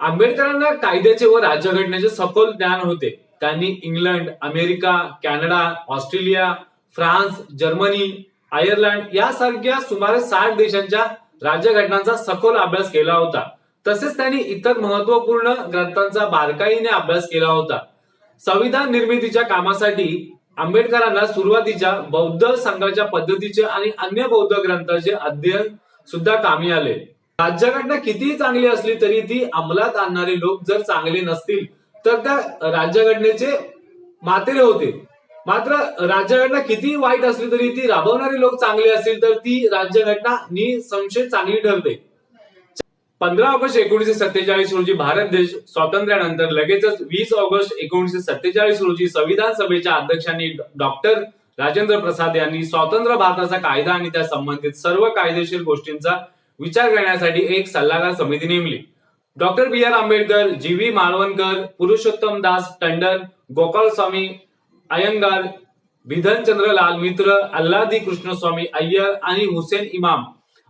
आंबेडकरांना कायद्याचे व राज्यघटनेचे सखोल ज्ञान होते. त्यांनी England America Canada Australia France Germany Ireland यासारख्या सुमारे साठ देशांच्या राज्यघटनांचा सखोल अभ्यास केला होता. तसेच त्यांनी इतर महत्त्वपूर्ण ग्रंथांचा बारकाईने अभ्यास केला होता. संविधान निर्मितीच्या कामासाठी आंबेडकरांना सुरुवातीच्या बौद्ध संघाच्या पद्धतीचे आणि अन्य बौद्ध ग्रंथाचे अध्ययन सुद्धा कामी आले. राज्यघटना कितीही चांगली असली तरी ती अंमलात आणणारे लोक जर चांगले नसतील तर त्या राज्यघटनेचे मातेरे होते. मात्र राज्यघटना किती वाईट असली तरी ती राबवणारे लोक चांगले असतील तर ती राज्यघटना निसंशय चांगली ठरते. पंधरा ऑगस्ट एकोणीशे सत्तेचाळीस रोजी भारत देश स्वातंत्र्यानंतर लगेचच वीस ऑगस्ट एकोणीसशे सत्तेचाळीस रोजी संविधान सभेच्या अध्यक्षांनी डॉक्टर राजेंद्र प्रसाद यांनी स्वतंत्र भारताचा कायदा आणि त्या संबंधित सर्व कायदेशीर गोष्टींचा विचार करण्यासाठी एक सल्लागार समिती नेमली. Doctor B R Ambedkar G V Mavalankar Purushottam Das Tandon Gopal Swami Ayyangar Bidhan Chandra Lal Mitra Alladi Krishnaswami Iyer आणि हुसेन इमाम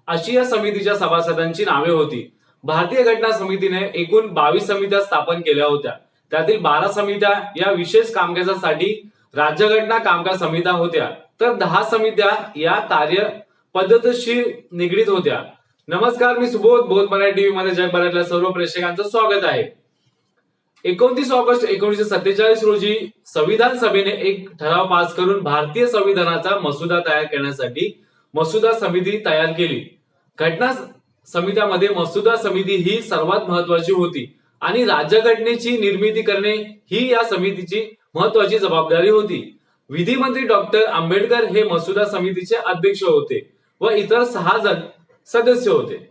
अशी या समितीच्या सभासदांची नावे होती. भारतीय घटना समितीने एकूण बावीस समित्या स्थापन केल्या होत्या. त्यातील बारा समित्या या विशेष कामकाजासाठी राज्यघटना कामकाज समित्या होत्या. तर दहा समित्या या कार्य पद्धतशी निगडीत होत्या. नमस्कार मी सुबोध बोध मराठी टीव्ही मध्ये जगभरातल्या सर्व प्रेक्षकांचं स्वागत आहे. एकोणतीस ऑगस्ट एकोणीशे सत्तेचाळीस रोजी संविधान सभेने एक ठराव पास करून भारतीय संविधानाचा मसुदा तयार करण्यासाठी मसुदा समिती तयार केली. घटना समित्यामध्ये मसुदा समिती ही सर्वात महत्वाची होती आणि राज्यघटनेची निर्मिती करणे ही या समितीची महत्वाची जबाबदारी होती. विधिमंत्री डॉक्टर आंबेडकर हे मसुदा समितीचे अध्यक्ष होते व इतर सहा जण सदस्य होते.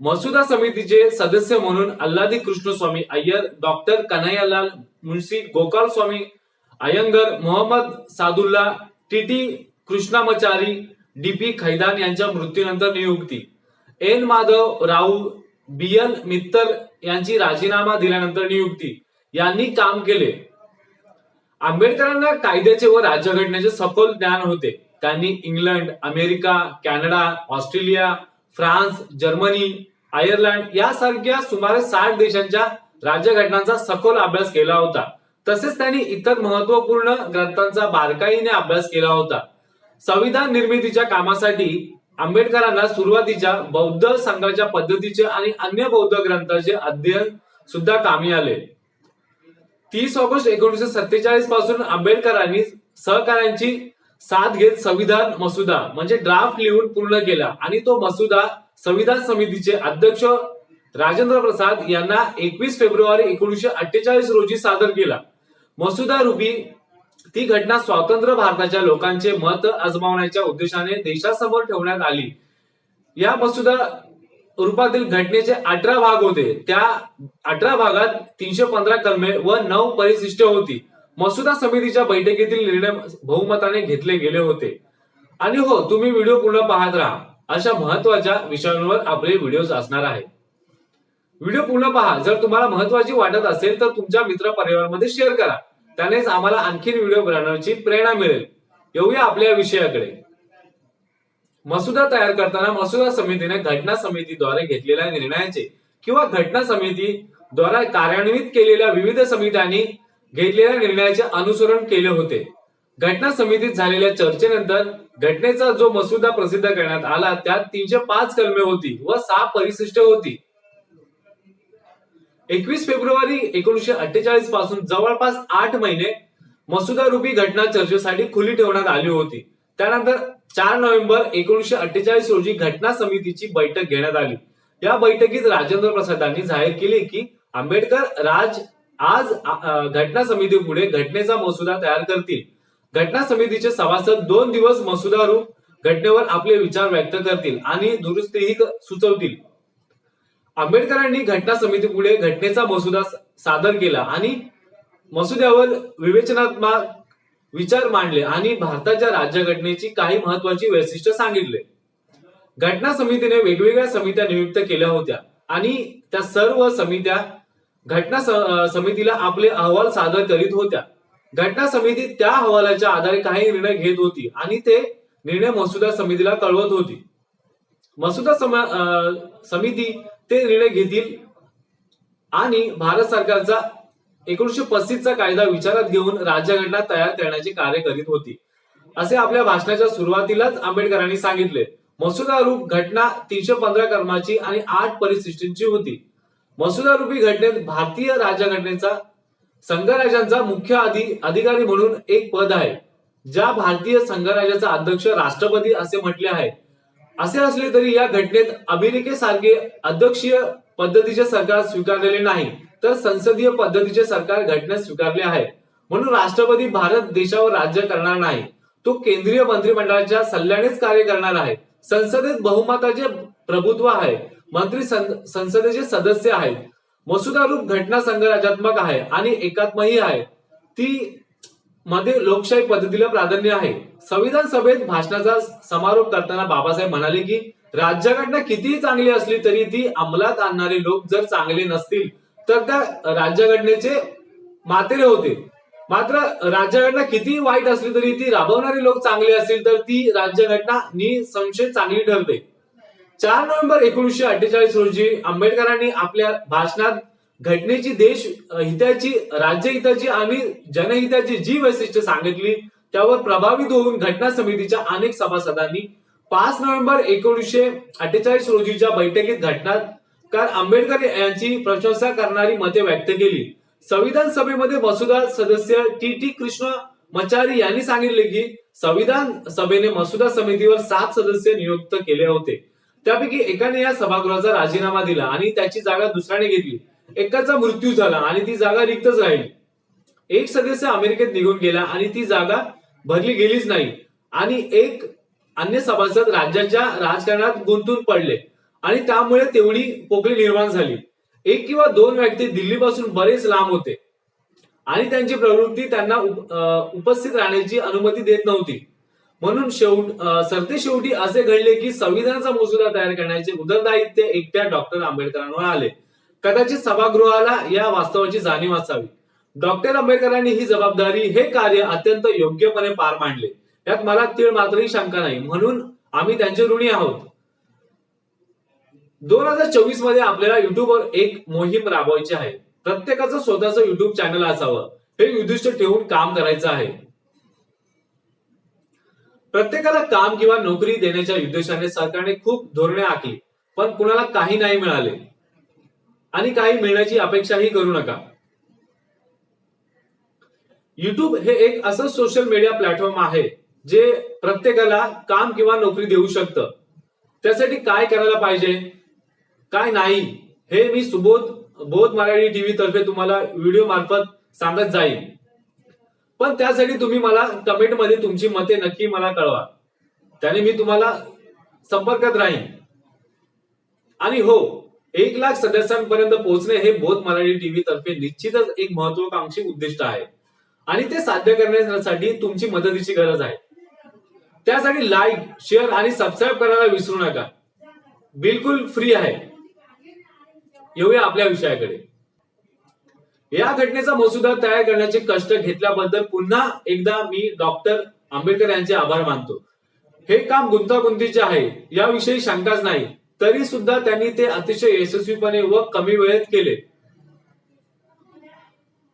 मसुदा समितीचे सदस्य म्हणून Alladi Krishnaswami Ayyar doctor Kanhaiyalal Munshi Gopal Swami Ayyangar Mohammad Saadulla TT Krishnamachari DP Khaitan यांच्या मृत्यूनंतर नियुक्ती. N Madhav Rau B N Mitter यांची राजीनामा दिल्यानंतर नियुक्ती. यांनी काम केले. आंबेडकरांना कायद्याचे व राज्यघटनेचे सखोल ज्ञान होते. त्यांनी England America Canada Australia France Germany Ireland यासारख्या सुमारे साठ देशांच्या राज्यघटनांचा सखोल अभ्यास केला होता. तसेच त्यांनी इतर महत्त्वपूर्ण ग्रंथांचा बारकाईने अभ्यास केला होता. संविधान निर्मितीच्या कामासाठी आंबेडकरांना सुरुवातीच्या बौद्ध संघाच्या पद्धतीचे आणि अन्य बौद्ध ग्रंथाचे अध्ययन सुद्धा कामी आले. तीस ऑगस्ट एकोणीसशे सत्तेचाळीसपासून आंबेडकरांनी सहकार्यांची साथ घेत संविधान मसुदा म्हणजे ड्राफ्ट लिहून पूर्ण केला. आणि तो मसुदा संविधान समितीचे अध्यक्ष राजेंद्र प्रसाद यांना एकवीस फेब्रुवारी एकोणीशे अठ्ठेचाळीस रोजी सादर केला. मसुदा रूपी ती घटना स्वातंत्र्य भारताच्या लोकांचे मत आजमावण्याच्या उद्देशाने देशासमोर ठेवण्यात आली. या मसुदा रूपातील घटनेचे अठरा भाग होते. त्या अठरा भागात तीनशे पंधरा कलमे व नऊ परिशिष्ट होती. मसुदा समितीच्या बैठकीतील निर्णय बहुमताने घेतले गेले होते. आणि हो तुम्ही व्हिडिओ पूर्ण पाहत राहा. अशा महत्त्वाच्या विषयांवर आपले व्हिडिओज असणार आहे व्हिडिओ पूर्ण पहा. जर तुम्हाला महत्वाची वाटत असेल तर तुमच्या मित्र परिवारामध्ये शेअर करा. त्यानेच आम्हाला आणखी व्हिडिओ बनवण्याची प्रेरणा मिळेल. येऊया आपल्या विषयाकडे. मसुदा तयार करताना मसुदा समितीने घटना समितीद्वारे घेतलेल्या निर्णयाचे किंवा घटना समितीद्वारा कार्यान्वित केलेल्या विविध समित्यांनी घेतलेल्या निर्णयाचे अनुसरण केले होते. घटना समितीत झालेल्या चर्चेनंतर घटनेचा जो मसुदा प्रसिद्ध करण्यात आला त्यात तीनशे पाच कलमे होती व सहा परिशिष्ट होती. एकवीस फेब्रुवारी एकोणीशे अठ्ठेचाळीसपासून जवळपास आठ महिने मसुदा रूपी घटना चर्चेसाठी खुली ठेवण्यात आली होती. त्यानंतर चार नोव्हेंबर एकोणीशे अठ्ठेचाळीस रोजी घटना समितीची बैठक घेण्यात आली. या बैठकीत राजेंद्र प्रसादांनी जाहीर केले की आंबेडकर राज आज घटना समितीपुढे घटनेचा मसुदा तयार करतील. घटना समितीचे सभासद दोन दिवस मसुदा रूप घटनेवर आपले विचार व्यक्त करतील आणि दुरुस्तीही सुचवतील. आंबेडकरांनी घटना समितीपुढे घटनेचा मसुदा सादर केला आणि मसुद्यावर विवेचनात्मक विचार मांडले आणि भारताच्या राज्यघटनेची काही महत्वाची वैशिष्ट्य सांगितले. घटना समितीने वेगवेगळ्या समित्या नियुक्त केल्या होत्या आणि त्या सर्व समित्या घटना समितीला आपले अहवाल सादर करीत होत्या. घटना समिती त्या अहवालाच्या आधारे काही निर्णय घेत होती आणि ते निर्णय मसुदा समितीला कळवत होती. मसुदा समिती ते निर्णय घेतील आणि भारत सरकारचा एकोणीशे पस्तीसचा कायदा विचारात घेऊन राज्यघटना तयार करण्याचे कार्य करीत होती. असे आपल्या भाषणाच्या सुरुवातीलाच आंबेडकरांनी सांगितले. मसुदा रूप घटना तीनशे पंधरा कर्माची आणि आठ परिशिष्टींची होती. मसुदा रूपी घटनेत भारतीय राज्यघटनेचा संघराज्यांचा मुख्य अधि अधिकारी म्हणून एक पद आहे ज्या भारतीय संघराज्याचा अध्यक्ष राष्ट्रपती असे म्हटले आहे. असे असले तरी या घटनेत अमेरिकेसारखे अध्यक्षीय पद्धतीचे सरकार स्वीकारलेले नाही तर संसदीय पद्धतीचे सरकार घटनेत स्वीकारले आहे. म्हणून राष्ट्रपती भारत देशावर राज्य करणार नाही. तो केंद्रीय मंत्रिमंडळाच्या सल्ल्यानेच कार्य करणार आहे. संसदेत बहुमताचे प्रभुत्व आहे. मंत्री संसदेचे सदस्य आहेत. मसुदा रूप घटना संघराज्यात्मक आहे आणि एकात्मही आहे. ती मध्ये लोकशाही पद्धतीला प्राधान्य आहे. संविधान सभेत भाषणाचा समारोप करताना बाबासाहेब म्हणाले की राज्यघटना कितीही चांगली असली तरी ती अंमलात आणणारे लोक जर चांगले नसतील तर त्या राज्यघटनेचे मातेरे होते. मात्र राज्यघटना कितीही वाईट असली तरी ती राबवणारे लोक चांगले असतील तर ती राज्यघटना निसंशय चांगली ठरते. चार नोव्हेंबर एकोणीसशे अठ्ठेचाळीस रोजी आंबेडकरांनी आपल्या भाषणात घटनेची देश हिताची राज्य हिताची आणि जनहिताची जी वैशिष्ट्य सांगितली त्यावर प्रभावित होऊन घटना समितीच्या अनेक सभासदांनी पाच नोव्हेंबर एकोणीसशे अठ्ठेचाळीस रोजीच्या बैठकीत घटनाकार आंबेडकर यांची प्रशंसा करणारी मते व्यक्त केली. संविधान सभेमध्ये मसुदा सदस्य टी टी कृष्ण मचारी यांनी सांगितले की संविधान सभेने मसुदा समितीवर सात सदस्य नियुक्त केले होते. त्यापैकी एकाने या सभागृहाचा राजीनामा दिला आणि त्याची जागा दुसऱ्याने घेतली. एकाचा मृत्यू झाला आणि ती जागा रिक्तच राहिली. एक सदस्य अमेरिकेत निघून गेला आणि ती जागा भरली गेलीच नाही. आणि एक अन्य सभासद राज्याच्या राजकारणात गुंतून पडले. आणि त्यामुळे तेवढी पोकळी निर्माण झाली. एक किंवा दोन व्यक्ती दिल्लीपासून बरेच लांब होते. आणि त्यांची प्रवृत्ती त्यांना उपस्थित राहण्याची अनुमती देत नव्हती. म्हणून शेवट सरते शेवटी असे घडले की संविधानाचा मसुदा तयार करण्याचे उदरदायित्व एकट्या डॉक्टर आंबेडकरांवर आले. कदाचित सभागृहाला या वास्तवाची जाणीव असावी. डॉक्टर आंबेडकरांनी ही जबाबदारी हे कार्य अत्यंत योग्यपणे पार मांडले. यात मला तीळ मात्रही शंका नाही. म्हणून आम्ही त्यांचे ऋणी आहोत. दोन हजार चोवीसमध्ये आपल्याला युट्यूबवर एक मोहीम राबवायची आहे. प्रत्येकाचं स्वतःचं युट्यूब चॅनल असावं. हे युधिष्ठ ठेवून काम करायचं आहे. प्रत्येकाला काम किंवा नोकरी देण्याच्या उद्देशाने सरकारने खूप धोरणे आखली पण कुणाला काही नाही मिळाले. आणि काही मिळण्याची अपेक्षाही करू नका. युट्यूब हे एक असं सोशल मीडिया प्लॅटफॉर्म आहे जे प्रत्येकाला काम किंवा नोकरी देऊ शकतं. त्यासाठी काय करायला पाहिजे? काय नाही? हे मी सुबोध बोध मराठी टीव्ही तर्फे तुम्हाला व्हिडिओ मार्फत सांगत जाईल पण त्यासाठी तुम्ही मला कमेंटमध्ये तुमची मते नक्की मला कळवा. त्याने मी तुम्हाला संपर्कात राहीन. आणि हो एक लाख सदस्यांपर्यंत पोहोचणे हे बोध मराठी टीव्ही तर्फे निश्चितच एक महत्वाकांक्षी उद्दिष्ट आहे. आणि ते साध्य करण्यासाठी तुमची मदतीची गरज आहे. त्यासाठी लाईक शेअर आणि सबस्क्राईब करायला विसरू नका. बिलकुल फ्री आहे. येऊया आपल्या विषयाकडे. या घटनेचा मसुदा तयार करण्याचे कष्ट घेतल्याबद्दल पुन्हा एकदा मी डॉक्टर आंबेडकर यांचे आभार मानतो. हे काम गुंतागुंतीचे आहे याविषयी शंकाच नाही. तरी सुद्धा त्यांनी ते अतिशय यशस्वीपणे व कमी वेळेत केले.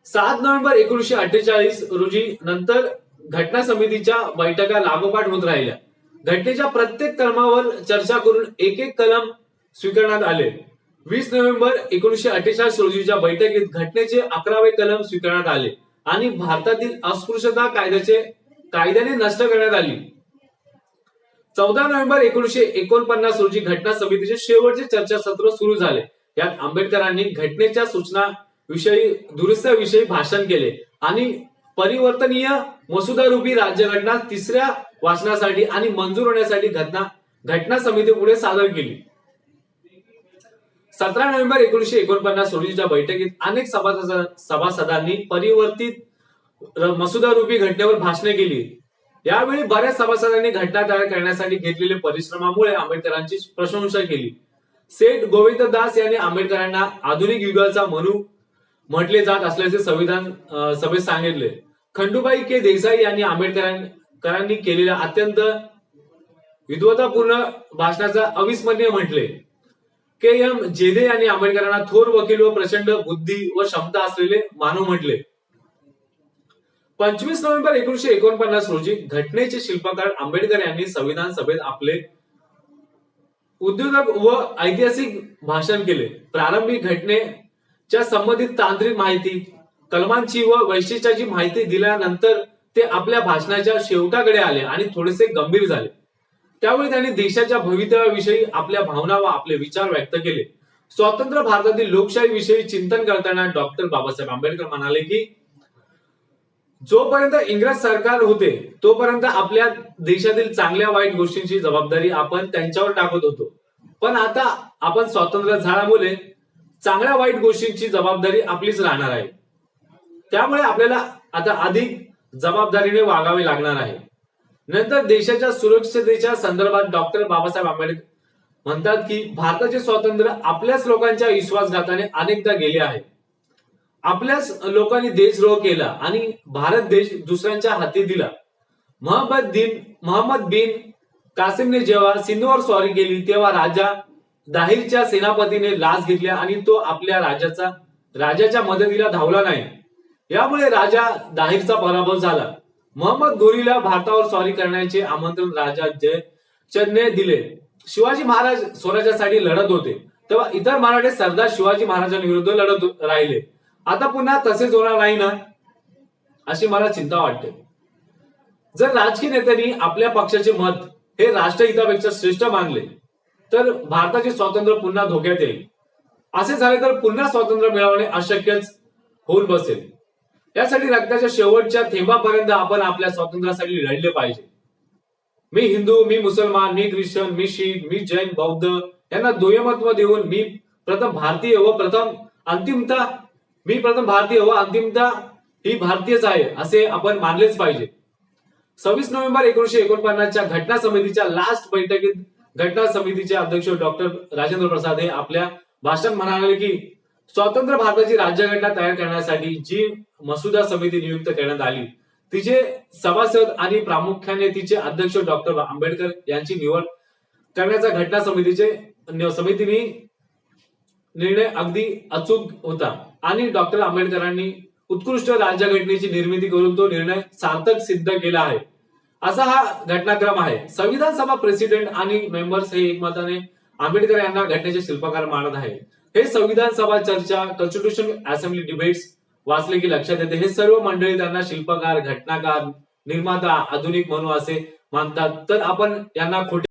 सात नोव्हेंबर एकोणीशे अठ्ठेचाळीस रोजी नंतर घटना समितीच्या बैठका लागोपाठ होत राहिल्या. घटनेच्या प्रत्येक कलमावर चर्चा करून एक एक कलम स्वीकारण्यात आले. वीस नोव्हेंबर एकोणीशे अठ्ठेचाळीस रोजीच्या बैठकीत घटनेचे अकरावे कलम स्वीकारण्यात आले आणि भारतातील अस्पृश्यता कायद्याचे कायद्याने नष्ट करण्यात आली. चौदा नोव्हेंबर एकोणीशे एकोणपन्नास रोजी घटना समितीचे शेवटचे चर्चासत्र सुरू झाले. यात आंबेडकरांनी घटनेच्या सूचना विषयी दुरुस्त्याविषयी भाषण केले आणि परिवर्तनीय मसुदा रूपी राज्यघटना तिसऱ्या वाचनासाठी आणि मंजूर होण्यासाठी घटना घटना समितीपुढे सादर केली. सतरा नोव्हेंबर एकोणीशे एकोणपन्नास रोजीच्या बैठकीत अनेक सभासद सभासदांनी परिवर्तित मसुदा रूपी घटनेवर भाषणे केली. यावेळी बऱ्याच सभासदांनी घटना तयार करण्यासाठी घेतलेल्या परिश्रमामुळे आंबेडकरांची प्रशंसा केली. सेठ गोविंद दास यांनी आंबेडकरांना आधुनिक युगाचा मनू म्हटले जात असल्याचे संविधान सभेत सांगितले. खंडूबाई के देसाई यांनी आंबेडकरांनी केलेल्या अत्यंत विद्वतापूर्ण भाषणाचा अविस्मरणीय म्हटले. के एम जेदे यांनी आंबेडकरांना थोर वकील व प्रचंड बुद्धी व क्षमता असलेले मानव म्हटले. पंचवीस नोव्हेंबर एकोणीशे एकोणपन्नास रोजी घटनेचे शिल्पकार आंबेडकर यांनी संविधान सभेत आपले उद्योजक व ऐतिहासिक भाषण केले. प्रारंभी घटनेच्या संबंधित तांत्रिक माहिती कलमांची व वैशिष्ट्याची माहिती दिल्यानंतर ते आपल्या भाषणाच्या शेवटाकडे आले आणि थोडेसे गंभीर झाले. त्यावेळी त्यांनी देशाच्या भवितव्याविषयी आपल्या भावना व आपले विचार व्यक्त केले. स्वतंत्र भारतातील लोकशाही विषयी चिंतन करताना डॉक्टर बाबासाहेब आंबेडकर म्हणाले की जोपर्यंत इंग्रज सरकार होते तोपर्यंत आपल्या देशातील चांगल्या वाईट गोष्टींची जबाबदारी आपण त्यांच्यावर टाकत होतो. पण आता आपण स्वातंत्र्य झाल्यामुळे चांगल्या वाईट गोष्टींची जबाबदारी आपलीच राहणार आहे. त्यामुळे आपल्याला आता अधिक जबाबदारीने वागावे लागणार आहे. नंतर देशाच्या सुरक्षतेच्या संदर्भात डॉक्टर बाबासाहेब आंबेडकर म्हणतात की भारताचे स्वातंत्र्य आपल्याच लोकांच्या विश्वासघाताने अनेकदा गेले आहे. आपल्याच लोकांनी देशद्रोह केला आणि भारत देश दुसऱ्यांच्या हाती दिला. मोहम्मद दिन मोहम्मद बिन कासिमने जेव्हा सिंधूवर स्वारी केली तेव्हा राजा दाहिरच्या सेनापतीने लाच घेतल्या आणि तो आपल्या राजाचा राजाच्या मदतीला धावला नाही. यामुळे राजा दाहिरचा पराभव झाला. मोहम्मद गोरीला भारतावर स्वारी करण्याचे आमंत्रण राजा जयचंदने दिले. शिवाजी महाराज स्वराज्यासाठी लढत होते. तेव्हा इतर मराठे सरदार शिवाजी महाराजांविरुद्ध लढत राहिले. आता पुन्हा तसेच होणार नाही ना? अशी मला चिंता वाटते. जर राजकीय नेत्यांनी आपल्या पक्षाचे मत हे राष्ट्रहितापेक्षा श्रेष्ठ मानले तर भारताचे स्वातंत्र्य पुन्हा धोक्यात येईल. असे झाले तर पुन्हा स्वातंत्र्य मिळवणे अशक्यच होऊन बसेल. यासाठी रक्ताच्या शेवटच्या थेंबापर्यंत आपण आपल्या स्वातंत्र्यासाठी लढले पाहिजे. मी हिंदू मी मुसलमान मी ख्रिश्चन मी शीख मी जैन बौद्ध यांना दुयमत्व देऊन मी प्रथम भारतीय व प्रथम अंतिमता मी प्रथम भारतीय व अंतिमता ही भारतीयच आहे असे आपण मानलेच पाहिजे. सव्वीस नोव्हेंबर एकोणीशे एकोणपन्नासच्या घटना समितीच्या लास्ट बैठकीत घटना समितीचे अध्यक्ष डॉक्टर राजेंद्र प्रसाद हे आपल्या भाषण म्हणाले की स्वतंत्र भारताची राज्यघटना तयार करण्यासाठी जी मसुदा समिती नियुक्त करण्यात आली तिचे सभासद आणि प्रामुख्याने तिचे अध्यक्ष डॉक्टर आंबेडकर यांची निवड करण्याचा घटना समितीचे समितीने निर्णय अगदी अचूक होता. आणि डॉक्टर आंबेडकरांनी उत्कृष्ट राज्यघटनेची निर्मिती करून तो निर्णय सार्थक सिद्ध केला आहे. असा हा घटनाक्रम आहे. संविधान सभा प्रेसिडेंट आणि मेंबर्स हे एकमताने आंबेडकर यांना घटनेचे शिल्पकार मानत आहे हे संविधान सभा चर्चा कॉन्स्टिट्यूशन असेंब्ली डिबेट्स वाचले की लक्षात येते. हे सर्व मंडळी त्यांना शिल्पकार घटनाकार निर्माता आधुनिक म्हणू असे मानतात. तर आपण यांना खोटे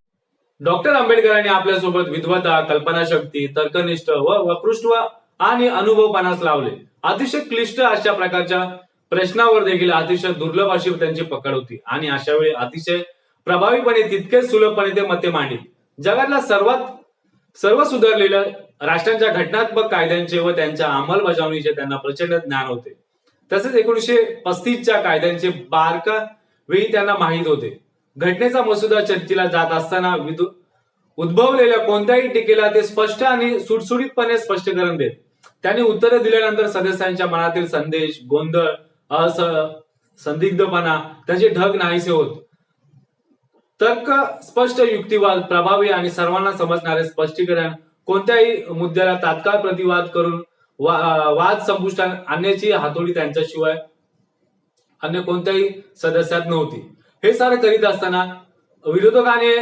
डॉक्टर आंबेडकरांनी आपल्यासोबत विद्वता कल्पनाशक्ती तर्कनिष्ठ व वकृष्ट आणि अनुभवपणास लावले. अतिशय क्लिष्ट अशा प्रकारच्या प्रश्नावर देखील अतिशय दुर्लभ अशी त्यांची पकड होती. आणि अशा वेळी अतिशय प्रभावीपणे तितकेच सुलभपणे ते मते मांडली जगातला सर्वात सर्व सुधारलेल्या राष्ट्रांच्या घटनात्मक कायद्यांचे व त्यांच्या अंमलबजावणीचे त्यांना प्रचंड ज्ञान होते. तसेच एकोणीशे पस्तीसच्या कायद्यांचे बारका वेळी त्यांना माहीत होते. घटनेचा मसुदा चर्चेला जात असताना विदु- उद्भवलेल्या कोणत्याही टीकेला ते स्पष्ट आणि सुटसुटीतपणे स्पष्टीकरण देत. त्यांनी उत्तरे दिल्यानंतर सदस्यांच्या मनातील संदेश गोंधळ अस संदिग्धपणा त्याचे ढग नाहीसे होत. तर्क स्पष्ट युक्तिवाद प्रभावी आणि सर्वांना समजणारे स्पष्टीकरण कोणत्याही मुद्द्याला तात्काळ प्रतिवाद करून वा- वाद संपुष्टात आणण्याची हातोडी त्यांच्याशिवाय अन्य कोणत्याही सदस्यात नव्हती. हे सारं करीत असताना विरोधकाने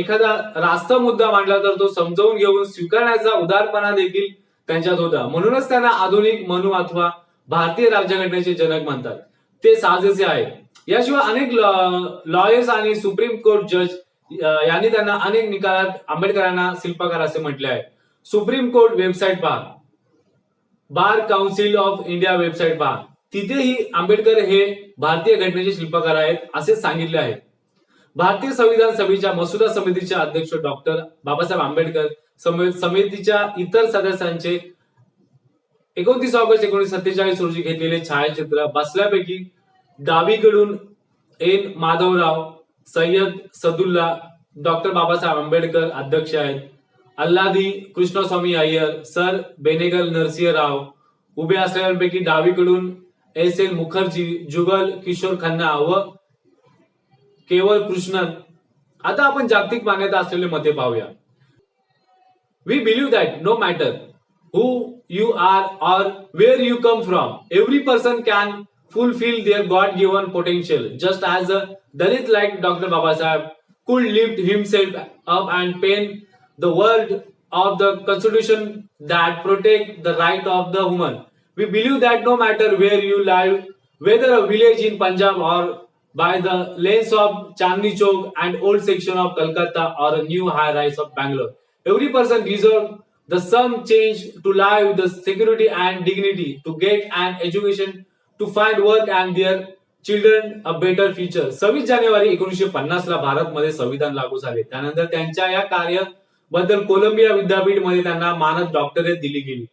एखादा रास्त मुद्दा मांडला तर तो समजावून घेऊन स्वीकारण्याचा उदारपणा देखील त्यांच्यात होता. म्हणूनच त्यांना आधुनिक मनू अथवा भारतीय राज्यघटनेचे जनक म्हणतात. ते साजेसे आहे याशिवाय अनेक लॉयर्स आणि सुप्रीम कोर्ट जज यांनी त्यांना अनेक निकालात आंबेडकरांना शिल्पकार असे म्हटले आहे. सुप्रीम कोर्ट वेबसाईट पहा. Bar council of India website पहा. तिथेही आंबेडकर हे भारतीय घटनेचे शिल्पकार आहेत असे सांगितले आहे. भारतीय संविधान सभेच्या मसुदा समितीचे अध्यक्ष डॉक्टर बाबासाहेब आंबेडकर समितीच्या इतर सदस्यांचे एकोणतीस ऑगस्ट एकोणीशे सत्तेचाळीस रोजी घेतलेले छायाचित्र बसल्यापैकी डावीकडून एन. माधवराव सय्यद सदुल्ला डॉक्टर बाबासाहेब आंबेडकर अध्यक्ष आहेत. अल्लादी कृष्णस्वामी अय्यर सर बेनेगल नरसिंह राव उभे असलेल्यांपैकी डावीकडून एस. एल मुखर्जी जुगल किशोर खन्ना व केवळ कृष्णन. आता आपण जागतिक मान्यता असलेले मते पाहूया. We believe that no matter who you are or where you come from every person can fulfill their God given potential, just as a Dalit like Dr. Babasaheb could lift himself up and paint the world of the constitution that protect the right of the woman. We believe that no matter where you live, whether a village in Punjab or by the lanes of Chandni Chowk and old section of Calcutta or a new high rise of Bangalore, every person deserves the some change to live with the security and dignity, to get an education, to find work and their children a better future सव्वीस जानेवारी एकोणीसशे पन्नास ला भारतमध्ये संविधान लागू झाले. त्यानंतर त्यांच्या या कार्यबद्दल कोलंबिया विद्यापीठमध्ये त्यांना मानद डॉक्टरेट दिली गेली.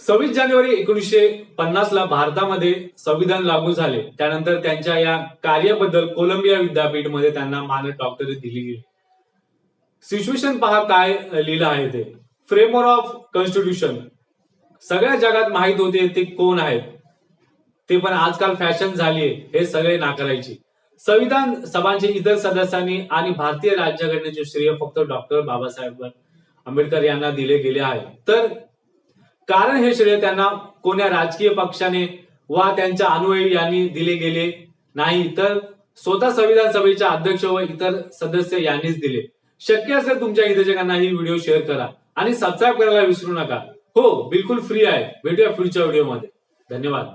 सव्वीस जानेवारी एकोणीसशे पन्नास ला भारतामध्ये संविधान लागू झाले. त्यानंतर त्यांच्या या कार्याबद्दल कोलंबिया विद्यापीठमध्ये त्यांना मानद डॉक्टरेट दिली गेली. सिच्युएशन पहा काय लिहिलं आहे ते. फ्रेमवर ऑफ कॉन्स्टिट्यूशन सगळ्या जगात माहीत होते ते कोण आहेत? ते पण आजकाल फॅशन झालीये हे सगळे नाकारायचे. संविधान सभांचे इतर सदस्यांनी आणि भारतीय राज्यघटनेचे श्रेय फक्त डॉक्टर बाबासाहेब आंबेडकर यांना दिले गेले आहे. तर कारण हे श्रेय त्यांना कोण्या राजकीय पक्षाने वा त्यांच्या अनुयायी यांनी दिले गेले नाही तर स्वतः संविधान सभेच्या अध्यक्ष व इतर सदस्य यांनीच दिले. शक्य असेल तुमच्या हितजकांना ही व्हिडिओ शेअर करा आणि सबस्क्राईब करायला विसरू नका. हो बिलकुल फ्री आहे. भेटूया पुढच्या व्हिडिओमध्ये. धन्यवाद.